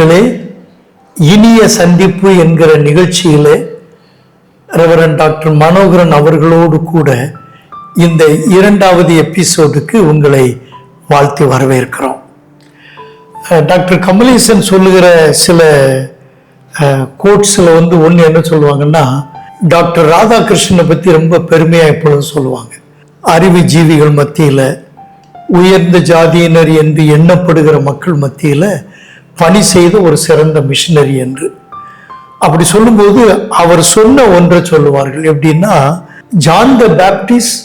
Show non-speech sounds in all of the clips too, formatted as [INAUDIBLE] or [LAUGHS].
நேயர்களே இனிய சந்திப்பு என்கிற நிகழ்ச்சியிலே ரெவரன் டாக்டர் மனோகரன் அவர்களோடு கூட இந்த இரண்டாவது எபிசோடுக்கு உங்களை வாழ்த்தி வரவேற்கிறோம். டாக்டர் கமலேசன் சொல்லுகிற சில கோட்ஸில் வந்து ஒன்று என்ன சொல்லுவாங்கன்னா டாக்டர் ராதாகிருஷ்ணனை பற்றி ரொம்ப பெருமையாக எப்பொழுதும் சொல்லுவாங்க. அறிவு ஜீவிகள் மத்தியில் உயர்ந்த ஜாதியினர் என்று எண்ணப்படுகிற மக்கள் மத்தியில் பணி செய்த ஒரு சிறந்த மிஷினரி என்று. அப்படி சொல்லும்போது அவர் சொன்ன ஒன்றை சொல்லுவார்கள். எப்படின்னா John the Baptist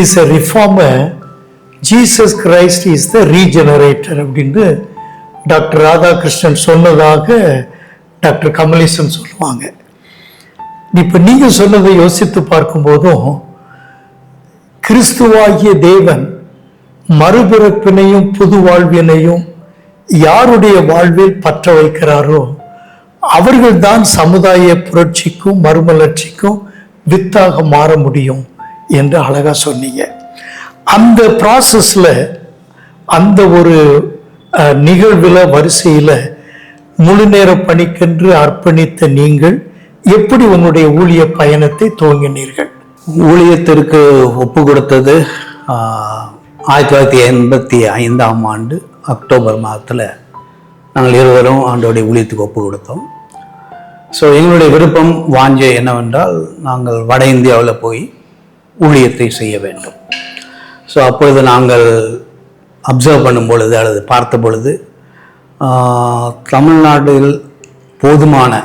is a reformer Jesus Christ is the regenerator அப்படின்னு டாக்டர் ராதாகிருஷ்ணன் சொன்னதாக டாக்டர் கமலேசன் சொல்லுவாங்க. இப்போ நீங்கள் சொன்னதை யோசித்து பார்க்கும்போதும் கிறிஸ்துவாகிய தேவன் மறுபிறப்பினையும் புது வாழ்வினையும் யாருடைய வாழ்வில் பற்ற வைக்கிறாரோ அவர்கள்தான் சமுதாய புரட்சிக்கும் மறுமலர்ச்சிக்கும் வித்தாக மாற முடியும் என்று அழகாக சொன்னீங்க. அந்த ப்ராசஸில் அந்த ஒரு நிகழ்வில் வரிசையில் முழு நேர பணிக்கென்று அர்ப்பணித்த நீங்கள் எப்படி உங்களுடைய ஊழிய பயணத்தை துவங்கினீர்கள்? ஊழியத்திற்கு ஒப்பு கொடுத்தது ஆயிரத்தி தொள்ளாயிரத்தி எண்பத்தி ஐந்தாம் ஆண்டு அக்டோபர் மாதத்தில் நாங்கள் இருவரும் ஆண்டோடைய ஊழியத்துக்கு ஒப்பு கொடுத்தோம். ஸோ எங்களுடைய விருப்பம் வாஞ்சை என்னவென்றால் நாங்கள் வட இந்தியாவில் போய் ஊழியத்தை செய்ய வேண்டும். ஸோ அப்பொழுது நாங்கள் அப்சர்வ் பண்ணும் பொழுது அல்லது பார்த்த பொழுது தமிழ்நாட்டில் போதுமான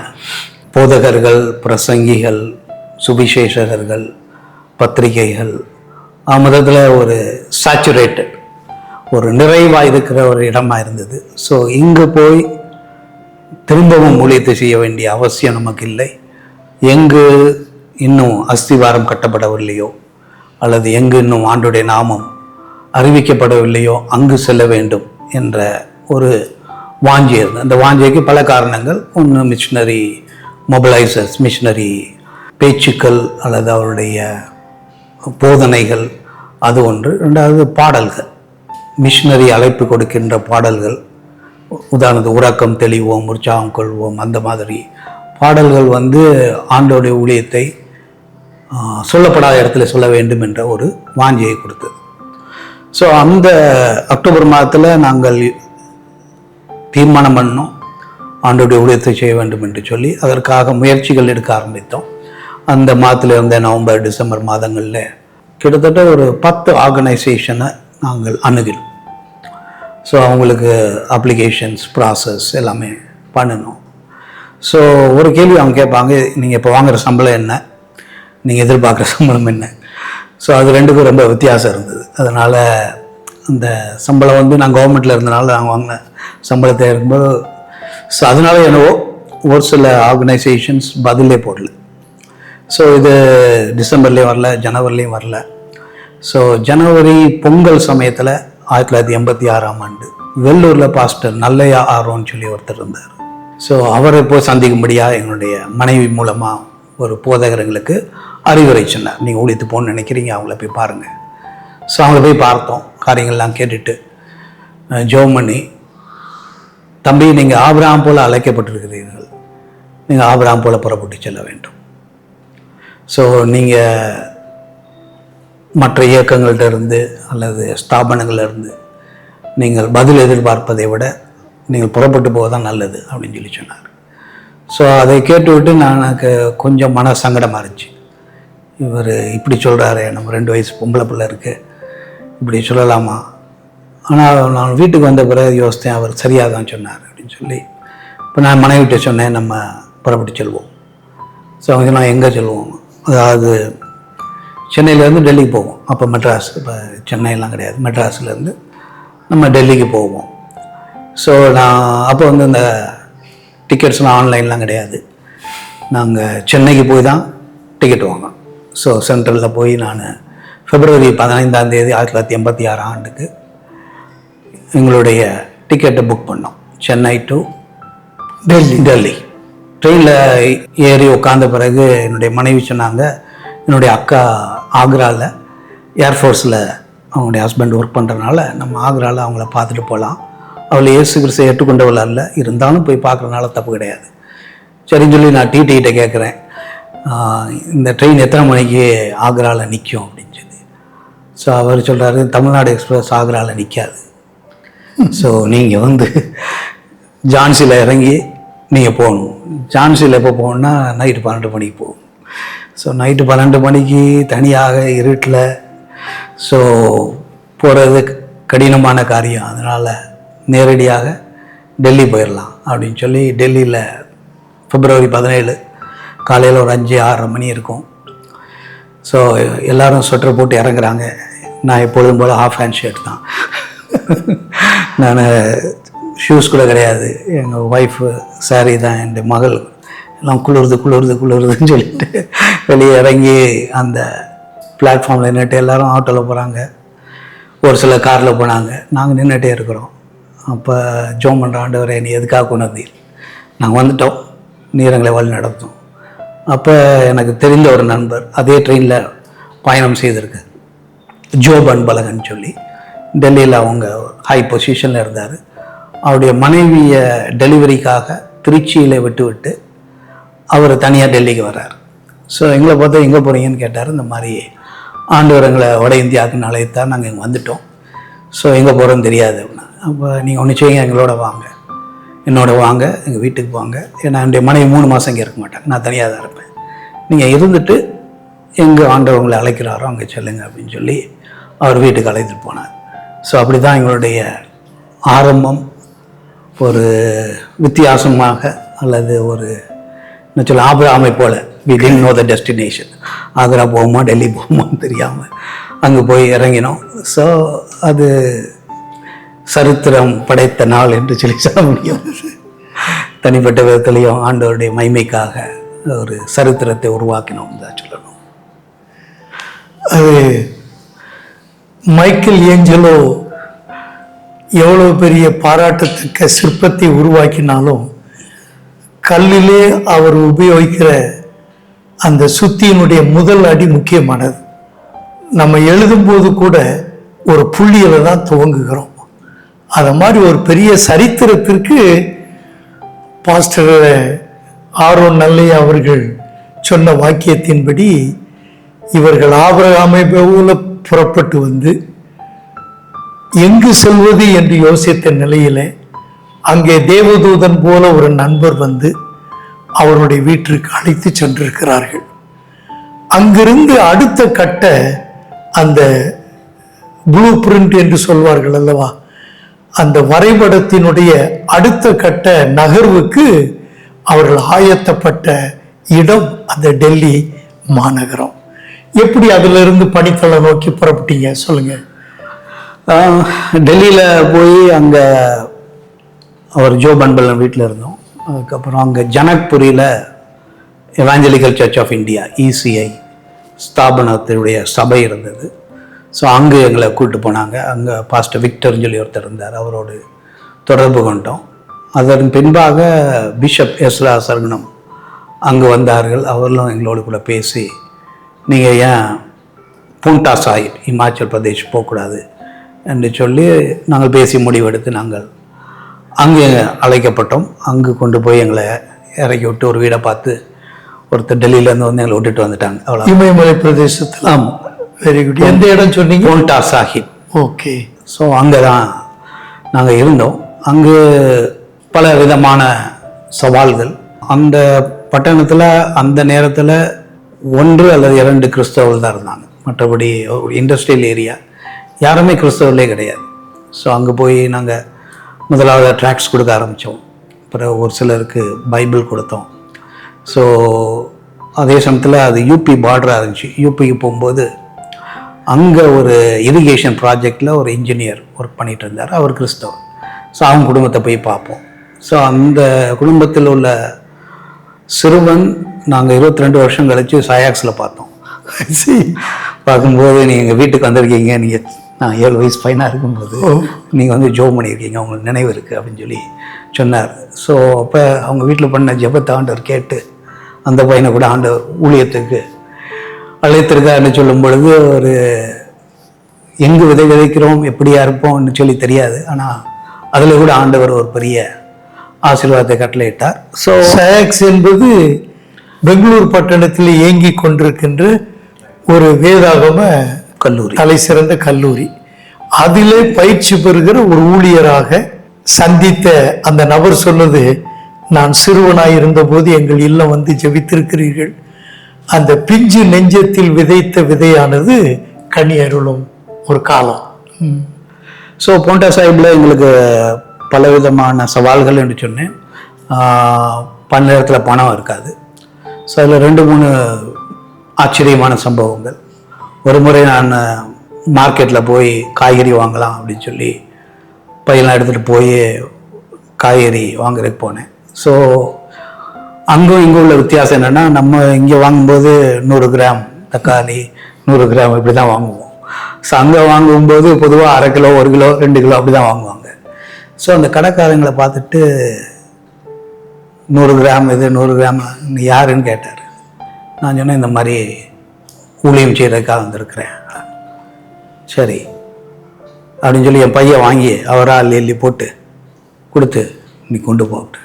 போதகர்கள் பிரசங்கிகள் சுவிசேஷகர்கள் பத்திரிகைகள் மொத்தத்தில் ஒரு சேச்சுரேட்டட் ஒரு நிறைவாக இருக்கிற ஒரு இடமாக இருந்தது. ஸோ இங்கே போய் திரும்பவும் ஊழியத்தை செய்ய வேண்டிய அவசியம் நமக்கு இல்லை எங்கு இன்னும் அஸ்திவாரம் கட்டப்படவில்லையோ அல்லது எங்கு இன்னும் ஆண்டுடைய நாமம் அறிவிக்கப்படவில்லையோ அங்கு செல்ல வேண்டும் என்ற ஒரு வாஞ்சி இருந்தது. அந்த வாஞ்சிக்கு பல காரணங்கள். ஒன்று மிஷினரி மொபைலைசர்ஸ் மிஷினரி பேச்சுக்கள் அல்லது அவருடைய போதனைகள் அது ஒன்று. ரெண்டாவது பாடல்கள். மிஷினரி அழைப்பு கொடுக்கின்ற பாடல்கள் உதாரணத்துக்கு உறக்கம் தெளிவோம் உற்சாகம் கொள்வோம் அந்த மாதிரி பாடல்கள் வந்து ஆண்டோடைய ஊழியத்தை சொல்லப்படாத இடத்துல சொல்ல வேண்டும் என்ற ஒரு வாஞ்சியை கொடுத்தது. ஸோ அந்த அக்டோபர் மாதத்தில் நாங்கள் தீர்மானம் பண்ணோம் ஆண்டோடைய ஊழியத்தை செய்ய வேண்டும் என்று சொல்லி அதற்காக முயற்சிகள் எடுக்க ஆரம்பித்தோம். அந்த மாதத்தில் இருந்த நவம்பர் டிசம்பர் மாதங்களில் கிட்டத்தட்ட ஒரு பத்து ஆர்கனைசேஷனை நாங்கள் அணுகிறோம் ஸோ அவங்களுக்கு அப்ளிகேஷன்ஸ் ப்ராசஸ் எல்லாமே பண்ணணும் ஸோ ஒரு கேள்வி அவங்க கேட்பாங்க நீங்கள் இப்போ வாங்குகிற சம்பளம் என்ன? நீங்கள் எதிர்பார்க்குற சம்பளம் என்ன? ஸோ அது ரெண்டுக்கும் ரொம்ப வித்தியாசம் இருந்தது. அதனால் அந்த சம்பளம் வந்து நான் கவர்மெண்ட்டில் இருந்தனால நாங்கள் வாங்கின சம்பளத்தை இருக்கும்போது ஸோ அதனால என்னவோ ஒரு சில ஆர்கனைசேஷன்ஸ் பதிலே போடல. ஸோ இது டிசம்பர்லேயும் வரல ஜனவரிலையும் வரல. ஸோ ஜனவரி பொங்கல் சமயத்தில் ஆயிரத்தி தொள்ளாயிரத்தி எண்பத்தி ஆறாம் ஆண்டு வெள்ளூரில் பாஸ்டர் நல்லையா ஆரோன்னு சொல்லி ஒருத்தர் இருந்தார். ஸோ அவரை போய் சந்திக்கும்படியாக எங்களுடைய மனைவி மூலமாக ஒரு போதகர்களுக்கு அறிவுரை சொன்னார். நீங்கள் ஊழித்து போகணும்னு நினைக்கிறீங்க அவங்கள போய் பாருங்கள் ஸோ அவங்கள போய் பார்த்தோம். காரியங்கள்லாம் கேட்டுட்டு ஜோம் பண்ணி தம்பி நீங்கள் ஆபிராம் போல் அழைக்கப்பட்டிருக்கிறீர்கள். நீங்கள் ஆபிராம் போல் புறப்பட்டு செல்ல வேண்டும். ஸோ நீங்கள் மற்ற இயக்கங்கள்ட்ட இருந்து அல்லது ஸ்தாபனங்களிலிருந்து நீங்கள் பதில் எதிர்பார்ப்பதை விட நீங்கள் புறப்பட்டு போக தான் நல்லது அப்படின்னு சொல்லி சொன்னார். ஸோ அதை கேட்டுவிட்டு நான் எனக்கு கொஞ்சம் மன சங்கடமாக இருந்துச்சு இவர் இப்படி சொல்கிறாரு நம்ம ரெண்டு வயசு பொம்பளை பிள்ளை இருக்குது இப்படி சொல்லலாமா? ஆனால் நான் வீட்டுக்கு வந்த பிறகு யோசித்தேன் அவர் சரியாக தான் சொன்னார் அப்படின்னு சொல்லி. இப்போ நான் மனைவிட்ட சொன்னேன் நம்ம புறப்பட்டு செல்வோம். ஸோ அவங்க நான் எங்கே செல்வோம்? அதாவது சென்னையிலேருந்து டெல்லிக்கு போவோம். அப்போ மெட்ராஸ் இப்போ சென்னையெல்லாம் கிடையாது. மெட்ராஸ்லேருந்து நம்ம டெல்லிக்கு போவோம். ஸோ நான் அப்போ வந்து இந்த டிக்கெட்ஸ்லாம் ஆன்லைன்லாம் கிடையாது. நாங்கள் சென்னைக்கு போய் தான் டிக்கெட் வாங்கணும் ஸோ சென்ட்ரலில் போய் நான் பிப்ரவரி பதினைந்தாம் தேதி ஆயிரத்தி தொள்ளாயிரத்தி எண்பத்தி ஆறாம் ஆண்டுக்கு எங்களுடைய டிக்கெட்டை புக் பண்ணோம். சென்னை டு டெல்லி. டெல்லி. ட்ரெயினில் ஏறி உட்காந்த பிறகு என்னுடைய மனைவி சொன்னாங்க என்னுடைய அக்கா ஆக்ராவில் ஏர்ஃபோர்ஸில் அவங்களுடைய ஹஸ்பண்ட் ஒர்க் பண்ணுறதுனால நம்ம ஆக்ராவில் அவங்கள பார்த்துட்டு போகலாம். அவளை இயேசு கிறிஸ்தை ஏற்றுக்கொண்டவள் அல்ல இருந்தாலும் போய் பார்க்குறதுனால தப்பு கிடையாது. சரின்னு சொல்லி நான் டிடிகிட்ட கேட்குறேன். இந்த ட்ரெயின் எத்தனை மணிக்கு ஆக்ராவில் நிற்கும் அப்படின்னு சொல்லி. ஸோ அவர் சொல்கிறாரு தமிழ்நாடு எக்ஸ்பிரஸ் ஆக்ராவில் நிற்காது ஸோ நீங்கள் வந்து ஜான்சியில் இறங்கி நீங்கள் போகணும். ஜான்சியில் எப்போ போகணுன்னா நைட்டு பன்னெண்டு மணிக்கு போகும். ஸோ நைட்டு பன்னெண்டு மணிக்கு தனியாக இருட்டில் ஸோ போகிறது கடினமான காரியம். அதனால் நேரடியாக டெல்லி போயிடலாம் அப்படின்னு சொல்லி டெல்லியில் பிப்ரவரி பதினேழு காலையில் ஒரு அஞ்சு ஆறரை மணி இருக்கும். ஸோ எல்லாரும் ஸ்வெட்டர் போட்டு இறங்குறாங்க. நான் எப்பொழுதும் போல் ஹாஃப் ஹேண்ட் ஷர்ட் தான். [LAUGHS] நான் ஷூஸ் கூட கிடையாது. எங்கள் ஒய்ஃபு சாரி தான் என் மகள். எல்லாம் குளிருது குளிருது குளிருதுன்னு சொல்லிட்டு வெளியே இறங்கி அந்த பிளாட்ஃபார்மில் நின்றுட்டு எல்லாரும் ஆட்டோவில் போகிறாங்க ஒரு சில காரில் போனாங்க. நாங்கள் நின்றுட்டே இருக்கிறோம். அப்போ ஜோம் பண்ணுற ஆண்டவரை நீ எதுக்காக கொண்டு வந்தீர் நாங்கள் வந்துட்டோம். நீரங்களை வழி நடத்தோம் அப்போ எனக்கு தெரிந்த ஒரு நண்பர் அதே ட்ரெயினில் பயணம் செய்திருக்கு ஜோப் அன்பழகன் சொல்லி டெல்லியில் அவங்க ஹை பொசிஷனில் இருந்தார். அவருடைய மனைவியை டெலிவரிக்காக திருச்சியில் விட்டு விட்டு அவர் தனியாக டெல்லிக்கு வர்றார். ஸோ எங்களை பார்த்தா எங்கே போகிறீங்கன்னு கேட்டார். இந்த மாதிரி ஆண்டவர் எங்களை வட இந்தியாவுக்குன்னு அழைத்தான் நாங்கள் இங்கே வந்துட்டோம். ஸோ எங்கே போகிறோன்னு தெரியாது. அப்படின்னா அப்போ நீங்கள் ஒன்று செய்யுங்க எங்களோட வாங்க. என்னோட வாங்க எங்கள் வீட்டுக்கு வாங்க. ஏன்னா என்னுடைய மனைவி மூணு மாதம் இங்கே இருக்க மாட்டாங்க. நான் தனியாக தான் இருப்பேன். நீங்கள் இருந்துட்டு எங்கே ஆண்டவர் உங்களை அழைக்கிறாரோ அங்கே செல்லுங்க அப்படின்னு சொல்லி அவர் வீட்டுக்கு அழைத்துட்டு போனார். ஸோ அப்படி தான் எங்களுடைய ஆரம்பம். ஒரு வித்தியாசமாக அல்லது ஒரு என்ன சொல்ல ஆபிராமை போல we didn't know the destination Agra போகுமா டெல்லி போகுமான்னு தெரியாமல் அங்கே போய் இறங்கினோம். ஸோ அது சரித்திரம் படைத்த நாள் என்று சொல்லி சொல்ல முடியும். தனிப்பட்ட விதத்துலேயும் ஆண்டவருடைய மைமைக்காக ஒரு சரித்திரத்தை உருவாக்கினோம் தான் சொல்லணும். அது மைக்கேல் ஏஞ்சலோ எவ்வளோ பெரிய பாராட்டத்துக்கு சிற்பத்தை உருவாக்கினாலும் கல்லிலே அவர் உபயோகிக்கிற அந்த சுத்தியினுடைய முதல் அடி முக்கியமானது. நம்ம எழுதும்போது கூட ஒரு புள்ளியில் தான் துவங்குகிறோம். அதை மாதிரி ஒரு பெரிய சரித்திரத்திற்கு பாஸ்டர் ஆர்வம் நல்லையா அவர்கள் சொன்ன வாக்கியத்தின்படி இவர்கள் ஆபரகாமை போல புறப்பட்டு வந்து எங்கு செல்வது? என்று யோசித்த நிலையில அங்கே தேவதூதன் போல ஒரு நண்பர் வந்து அவருடைய வீட்டிற்கு அழைத்து சென்றிருக்கிறார்கள். அங்கிருந்து அடுத்த கட்ட அந்த ப்ளூ பிரிண்ட் என்று சொல்வார்கள் அல்லவா அந்த வரைபடத்தினுடைய அடுத்த கட்ட நகர்வுக்கு அவர்கள் ஆயத்தப்பட்ட இடம் அந்த டெல்லி மாநகரம். எப்படி அதிலிருந்து பணித்தளம் நோக்கி புறப்பட்டீங்க? சொல்லுங்க. டெல்லியில் போய் அங்கே அவர் ஜோ பண்பலன் வீட்டில் இருந்தோம். அதுக்கப்புறம் அங்கே ஜனக்புரியில் Evangelical Church of India ECI ஸ்தாபனத்தினுடைய சபை இருந்தது. ஸோ அங்கே எங்களை கூப்பிட்டு போனாங்க. அங்கே பாஸ்டர் விக்டர்னு சொல்லி ஒருத்தர் இருந்தார். அவரோடு தொடர்பு கொண்டோம். அதன் பின்பாக பிஷப் எஸ்ரா சரணம் அங்கே வந்தார்கள். அவர்களும் எங்களோடு கூட பேசி நீங்கள் ஏன் பூண்டா சாஹிப் இமாச்சல் பிரதேஷ் போகக்கூடாது? என்று சொல்லி நாங்கள் பேசி முடிவெடுத்து நாங்கள் அங்கே அழைக்கப்பட்டோம். அங்கு கொண்டு போய் எங்களை இறக்கி விட்டு ஒரு வீடை பார்த்து ஒருத்தர் டெல்லியிலேருந்து வந்து எங்களை விட்டுட்டு வந்துட்டாங்க. அவ்வளோ இமயமலை பிரதேசத்தில்? ஆமாம் வெரி குட் எந்த இடம் சொன்னீங்க? பூண்டா சாஹிப். ஓகே ஸோ அங்கே தான் நாங்கள் இருந்தோம். அங்கு பல விதமான சவால்கள். அந்த பட்டணத்தில் அந்த நேரத்தில் ஒன்று அல்லது இரண்டு கிறிஸ்தவர்கள் தான் இருந்தாங்க. மற்றபடி இண்டஸ்ட்ரியல் ஏரியா யாருமே கிறிஸ்தவர்களே கிடையாது. ஸோ அங்கே போய் நாங்கள் முதலாவது ட்ராக்ஸ் கொடுக்க ஆரம்பித்தோம். அப்புறம் ஒரு சிலருக்கு பைபிள் கொடுத்தோம். ஸோ அதே சமயத்தில் அது யூபி பார்டராக இருந்துச்சு. யூபிக்கு போகும்போது அங்கே ஒரு இரிகேஷன் ப்ராஜெக்டில் ஒரு இன்ஜினியர் ஒர்க் பண்ணிகிட்டு இருந்தார். அவர் கிறிஸ்தவர். ஸோ அவங்க குடும்பத்தை போய் பார்ப்போம். ஸோ அந்த குடும்பத்தில் உள்ள சிறுவன் நாங்கள் இருபத்தி ரெண்டு வருஷம் கழித்து சயாக்ஸில் பார்த்தோம். [LAUGHS] பார்க்கும்போது நீங்கள் வீட்டுக்கு வந்திருக்கீங்க நீங்கள் நான் ஏழு வயசு பையனாக இருக்கும்போது நீங்கள் வந்து ஜோ பண்ணியிருக்கீங்க உங்களுக்கு நினைவு இருக்குது அப்படின்னு சொல்லி சொன்னார். ஸோ அப்போ அவங்க வீட்டில் பண்ண ஜெபத்தை ஆண்டவர் கேட்டு அந்த பையனை கூட ஆண்டவர் ஊழியத்துக்கு அழைத்திருக்காருன்னு சொல்லும் பொழுது ஒரு எங்கு விதை விதைக்கிறோம் எப்படியா இருப்போம்னு சொல்லி தெரியாது. ஆனால் அதில் கூட ஆண்டவர் ஒரு பெரிய ஆசீர்வாதத்தை கட்டளையிட்டார். ஸோ சாக்ஸ் என்பது பெங்களூர் பட்டணத்தில் இயங்கி கொண்டிருக்கின்ற ஒரு வேதாகம கல்லூரி. தலை சிறந்த கல்லூரி. அதிலே பயிற்சி பெறுகிற ஒரு ஊழியராக சந்தித்த அந்த நபர் சொன்னது நான் சிறுவனாய் இருந்தபோது எங்கள் இல்லம் வந்து ஜெபித்திருக்கிறீர்கள். அந்த பிஞ்சு நெஞ்சத்தில் விதைத்த விதையானது கனி அருளும் ஒரு காலம். ஸோ போண்டா சாஹிப்பில் எங்களுக்கு பலவிதமான சவால்கள் என்று சொன்னேன். ஆஹ் பன்னேரத்தில் பணம் இருக்காது. ஸோ அதில் ரெண்டு மூணு ஆச்சரியமான சம்பவங்கள். ஒரு முறை நான் மார்க்கெட்டில் போய் காய்கறி வாங்கலாம் அப்படின்னு சொல்லி பையெல்லாம் எடுத்துகிட்டு போய் காய்கறி வாங்குறதுக்கு போனேன். ஸோ அங்கும் இங்கே உள்ள வித்தியாசம் என்னென்னா நம்ம இங்கே வாங்கும்போது நூறு கிராம் தக்காளி நூறு கிராம் இப்படி தான் வாங்குவோம். ஸோ அங்கே வாங்கும்போது பொதுவாக அரை கிலோ ஒரு கிலோ ரெண்டு கிலோ அப்படி தான் வாங்குவாங்க. ஸோ அந்த கடைக்காரங்களை பார்த்துட்டு நூறு கிராம் இது நூறு கிராம் யாருன்னு கேட்டார். நான் சொன்னேன் இந்த மாதிரி ஊழியம் செய்கிறதுக்காக வந்திருக்கிறேன். சரி. அப்படின்னு சொல்லி என் பையன் வாங்கி அவரால் அள்ளி போட்டு கொடுத்து நீ கொண்டு போட்டு.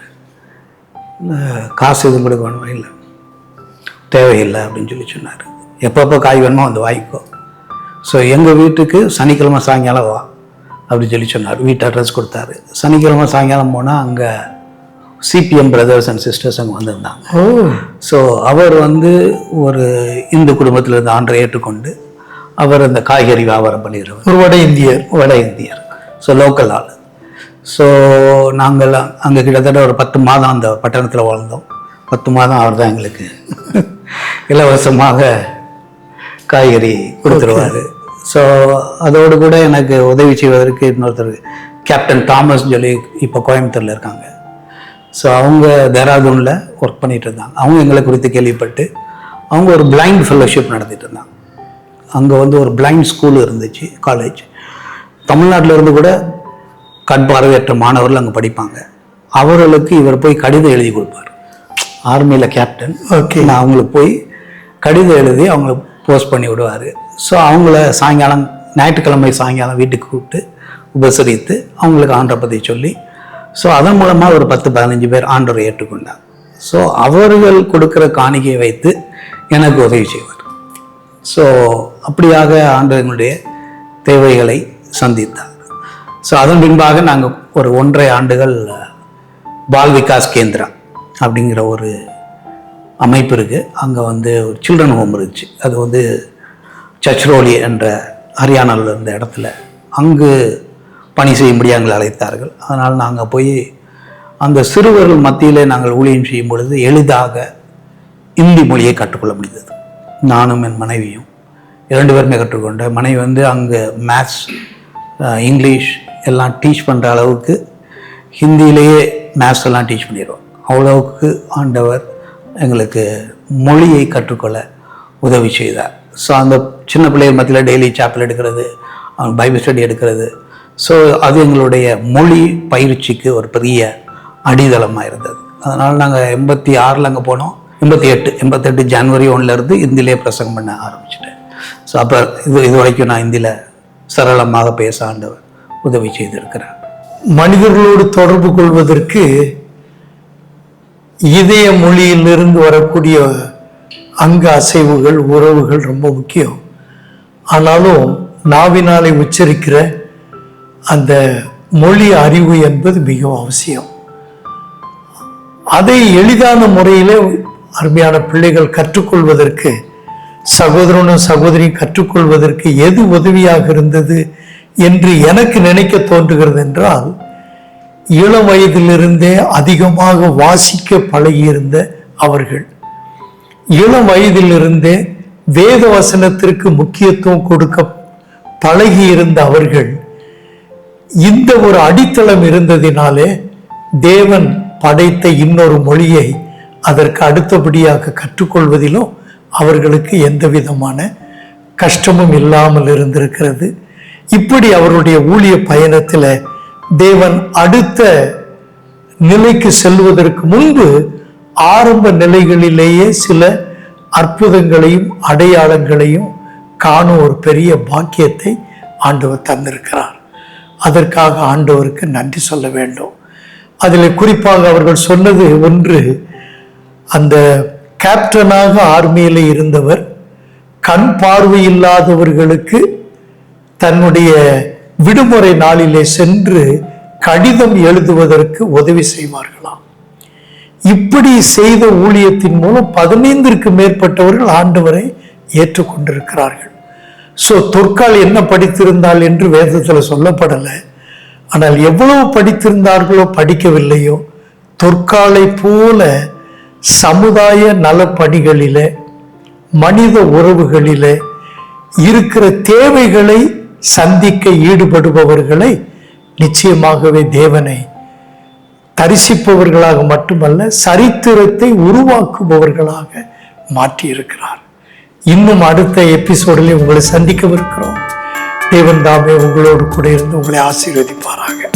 காசு எதுவும் கொடுக்க வேணுமா? இல்லை. தேவையில்லை அப்படின்னு சொல்லி சொன்னார். எப்பப்போ காய் வேணுமோ வந்து வாங்கிக்கோ ஸோ எங்கள் வீட்டுக்கு சனிக்கிழமை சாயங்காலம் வா அப்படின்னு சொல்லி சொன்னார். வீட்டு அட்ரஸ் கொடுத்தாரு. சனிக்கிழமை சாயங்காலம் போனால் அங்கே சிபிஎம் பிரதர்ஸ் அண்ட் சிஸ்டர்ஸ் அங்கே வந்திருந்தாங்க. ஸோ அவர் வந்து ஒரு இந்து குடும்பத்தில் இருந்த ஆண்டை ஏற்றுக்கொண்டு அவர் அந்த காய்கறி வியாபாரம் பண்ணிடுறவர் ஒரு வட இந்தியர். வட இந்தியர். ஸோ லோக்கல் ஆள். ஸோ நாங்கள் அங்கே கிட்டத்தட்ட ஒரு பத்து மாதம் அந்த பட்டணத்தில் வாழ்ந்தோம். பத்து மாதம் அவர் தான் எங்களுக்கு இலவசமாக காய்கறி கொடுத்துருவாரு. ஸோ அதோடு கூட எனக்கு உதவி செய்வதற்கு இன்னொருத்தர் கேப்டன் தாமஸ் சொல்லி இப்போ கோயம்புத்தூரில் இருக்காங்க. ஸோ அவங்க தேராதூனில் ஒர்க் பண்ணிட்டு இருந்தாங்க. அவங்க எங்களை குறித்து கேள்விப்பட்டு அவங்க ஒரு பிளைண்ட் ஃபெல்லோஷிப் நடத்திட்டு இருந்தாங்க. அங்கே வந்து ஒரு பிளைண்ட் ஸ்கூல் இருந்துச்சு காலேஜ் தமிழ்நாட்டில் இருந்து கூட கண் பார்வையற்ற மாணவர்கள் அங்கே படிப்பாங்க. அவர்களுக்கு இவர் போய் கடிதம் எழுதி கொடுப்பார். ஆர்மியில் கேப்டன் ஓகே நான் அவங்களுக்கு போய் கடிதம் எழுதி அவங்கள போஸ்ட் பண்ணி விடுவார். ஸோ அவங்கள சாயங்காலம் ஞாயிற்றுக்கிழமை சாயங்காலம் வீட்டுக்கு கூப்பிட்டு உபசரித்து அவங்களுக்கு ஆண்டரை பற்றி சொல்லி ஸோ அதன் மூலமாக ஒரு பத்து பதினஞ்சு பேர் ஆண்டரை ஏற்றுக்கொண்டார். ஸோ அவர்கள் கொடுக்குற காணிக்கையை வைத்து எனக்கு உதவி செய்வார். ஸோ அப்படியாக ஆண்டவர்களுடைய தேவைகளை சந்தித்தார். ஸோ அதன் பின்பாக நாங்கள் ஒரு ஒன்றரை ஆண்டுகள் பால் விகாஸ் கேந்திரா அப்படிங்கிற ஒரு அமைப்பு இருக்குது அங்கே வந்து ஒரு சில்ட்ரன் ஹோம் இருந்துச்சு. அது வந்து சச்ரோலி என்ற ஹரியானாவில் இருந்த இடத்துல. அங்கு பணி செய்யும்படி எங்களை அழைத்தார்கள். அதனால் நாங்கள் போய் அந்த சிறுவர்கள் மத்தியிலே நாங்கள் ஊழியம் செய்யும் பொழுது எளிதாக இந்தி மொழியை கற்றுக்கொள்ள முடிந்தது. நானும் என் மனைவியும் இரண்டு பேருமே கற்றுக்கொண்ட மனைவி வந்து அங்கே மேத்ஸ் இங்கிலீஷ் எல்லாம் டீச் பண்ணுற அளவுக்கு ஹிந்தியிலேயே மேத்ஸ் எல்லாம் டீச் பண்ணிடுவோம் அவ்வளவுக்கு ஆண்டவர் எங்களுக்கு மொழியை கற்றுக்கொள்ள உதவி செய்தார். ஸோ அந்த சின்ன பிள்ளைகள் மத்தியில் டெய்லி சாப்பிள் எடுக்கிறது அவங்க பைபிள் ஸ்டடி எடுக்கிறது ஸோ அது எங்களுடைய மொழி பயிற்சிக்கு ஒரு பெரிய அடித்தளமாக இருந்தது. அதனால் நாங்கள் எண்பத்தி ஆறில் அங்கே போனோம். எண்பத்தி எட்டு எண்பத்தெட்டு ஜனவரி ஒன்றுலேருந்து இந்தியிலே பிரசங்கம் பண்ண ஆரம்பிச்சிட்டேன். ஸோ அப்போ இது இது வரைக்கும் நான் இந்தியில் சரளமாக பேச ஆண்டவர் உதவி செய்திருக்கிறார். மனிதர்களோடு தொடர்பு கொள்வதற்கு இதய மொழியிலிருந்து வரக்கூடிய அங்க அசைவுகள் உறவுகள் ரொம்ப முக்கியம். ஆனாலும் நாவினாலே உச்சரிக்கிற அந்த மொழி அறிவு என்பது மிகவும் அவசியம். அதை எளிதான முறையிலே அருமையான பிள்ளைகள் கற்றுக்கொள்வதற்கு சகோதரனும் சகோதரியும் கற்றுக்கொள்வதற்கு எது உதவியாக இருந்தது என்று எனக்கு நினைக்க தோன்றுகிறது என்றால் இளம் வயதிலிருந்தே அதிகமாக வாசிக்க பழகியிருந்த அவர்கள். இளம் வயதிலிருந்தே வேத வசனத்திற்கு முக்கியத்துவம் கொடுக்க பழகியிருந்த அவர்கள் இந்த ஒரு அடித்தளம் இருந்ததினாலே தேவன் படைத்த இன்னொரு மொழியை அதற்கு அடுத்தபடியாக கற்றுக்கொள்வதிலும் அவர்களுக்கு எந்த விதமான கஷ்டமும் இல்லாமல் இருந்திருக்கிறது. இப்படி அவருடைய ஊழிய பயணத்தில் தேவன் அடுத்த நிலைக்கு செல்வதற்கு முன்பு ஆரம்ப நிலைகளிலேயே சில அற்புதங்களையும் அடையாளங்களையும் காணும் ஒரு பெரிய பாக்கியத்தை ஆண்டவர் தந்திருக்கிறார். அதற்காக ஆண்டவருக்கு நன்றி சொல்ல வேண்டும். அதில் குறிப்பாக அவர்கள் சொன்னது ஒன்று அந்த கேப்டனாக ஆர்மியில் இருந்தவர் கண் பார்வை இல்லாதவர்களுக்கு தன்னுடைய விடுமுறை நாளிலே சென்று கடிதம் எழுதுவதற்கு உதவி செய்வார்களாம். இப்படி செய்த ஊழியத்தின் மூலம் பதினைந்திற்கு மேற்பட்டவர்கள் ஆண்டவரை ஏற்றுக்கொண்டிருக்கிறார்கள். ஸோ தொற்கால் என்ன படித்திருந்தால் என்று வேதத்தில் சொல்லப்படலை. ஆனால் எவ்வளவு படித்திருந்தார்களோ படிக்கவில்லையோ தொற்காலை போல சமுதாய நலப்பணிகளில மனித உறவுகளில இருக்கிற தேவைகளை சந்திக்க ஈடுபடுபவர்களை நிச்சயமாகவே தேவனை தரிசிப்பவர்களாக மட்டுமல்ல சரித்திரத்தை உருவாக்குபவர்களாக மாற்றியிருக்கிறார். இன்னும் அடுத்த எபிசோடில் உங்களை சந்திக்கவிருக்கிறோம். தேவன் தாமே உங்களோடு கூட இருந்து உங்களை ஆசீர்வதிப்பாராக.